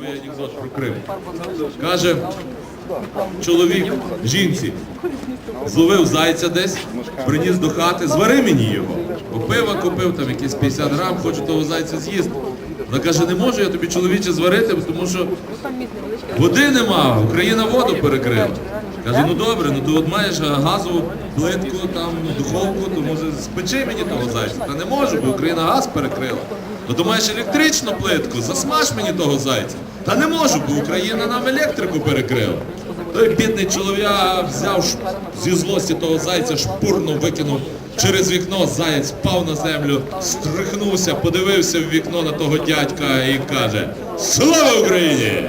Мені анекдот про Крим. Каже, чоловік жінці зловив зайця десь, приніс до хати, звари мені його. Бо пива купив, там якісь 50 грам, хочу того зайця з'їсти. Вона каже, не можу я тобі чоловіче зварити, тому що води нема, Україна воду перекрила. Каже, ну добре, ну ти от маєш газову плитку, там духовку, то може спечи мені того зайця. Та не можу, бо Україна газ перекрила. Ну маєш електричну плитку, засмаж мені того зайця. Та не можу, бо Україна нам електрику перекрила. Той бідний чолов'я взяв зі злості того зайця, шпурно викинув через вікно, заєць впав на землю, стрихнувся, подивився в вікно на того дядька і каже: Слава Україні!